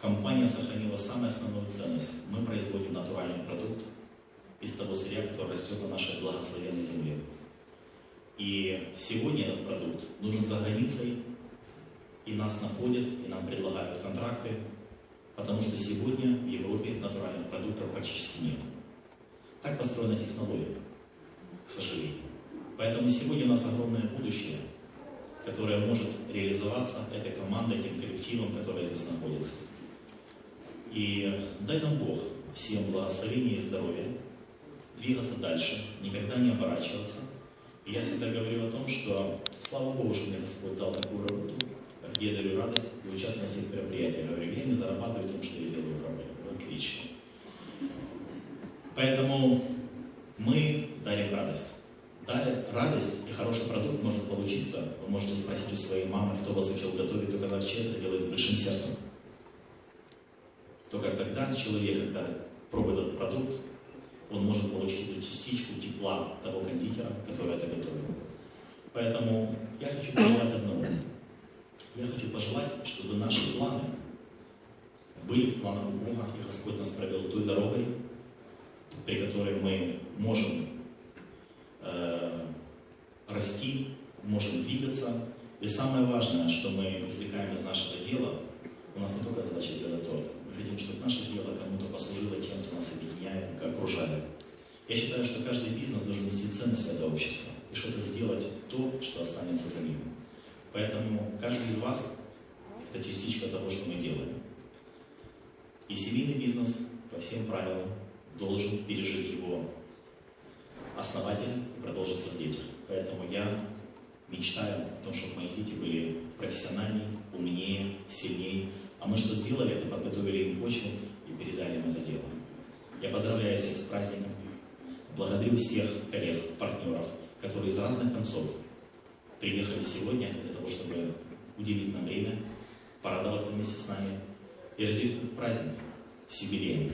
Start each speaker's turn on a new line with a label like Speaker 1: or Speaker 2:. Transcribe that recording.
Speaker 1: компания сохранила самую основную ценность. Мы производим натуральный продукт из того сырья, который растет на нашей благословенной земле. И сегодня этот продукт нужен за границей, и нас находят, и нам предлагают контракты, потому что сегодня в Европе натуральных продуктов практически нет. Так построена технология, к сожалению. Поэтому сегодня у нас огромное будущее, которое может реализоваться этой командой, этим коллективом, который здесь находится. И дай нам Бог всем благословения и здоровья, двигаться дальше, никогда не оборачиваться. И я всегда говорю о том, что слава Богу, что мне Господь дал такую работу, где я дарю радость и участвую во всех мероприятиях. Я говорю, я не зарабатываю тем, что я делаю проблему. Отлично. Поэтому мы дарим радость. Даря радость и хороший продукт может получиться. Вы можете спросить у своей мамы, кто вас учил готовить, только когда человек это делает с большим сердцем. Только тогда человек, когда пробует этот продукт, он может получить эту частичку тепла того кондитера, который это готовил. Поэтому я хочу пожелать одного. Я хочу пожелать, чтобы наши планы были в планах Бога, и Господь нас провел той дорогой, при которой мы можем э, расти, можем двигаться. И самое важное, что мы извлекаем из нашего дела, у нас не только задача делать торт. Мы хотим, чтобы наше дело кому-то послужило тем, кто нас объединяет, окружает. Я считаю, что каждый бизнес должен нести ценность этого общества и что-то сделать то, что останется за ним. Поэтому каждый из вас – это частичка того, что мы делаем. И семейный бизнес по всем правилам должен пережить его основатель и продолжиться в детях. Поэтому я мечтаю о том, чтобы мои дети были профессиональнее, умнее, сильнее. А мы что сделали, это подготовили им почву и передали им это дело. Я поздравляю всех с праздником. Благодарю всех коллег, партнеров, которые из разных концов приехали сегодня для того, чтобы уделить нам время, порадоваться вместе с нами и развить этот праздник с юбилеем.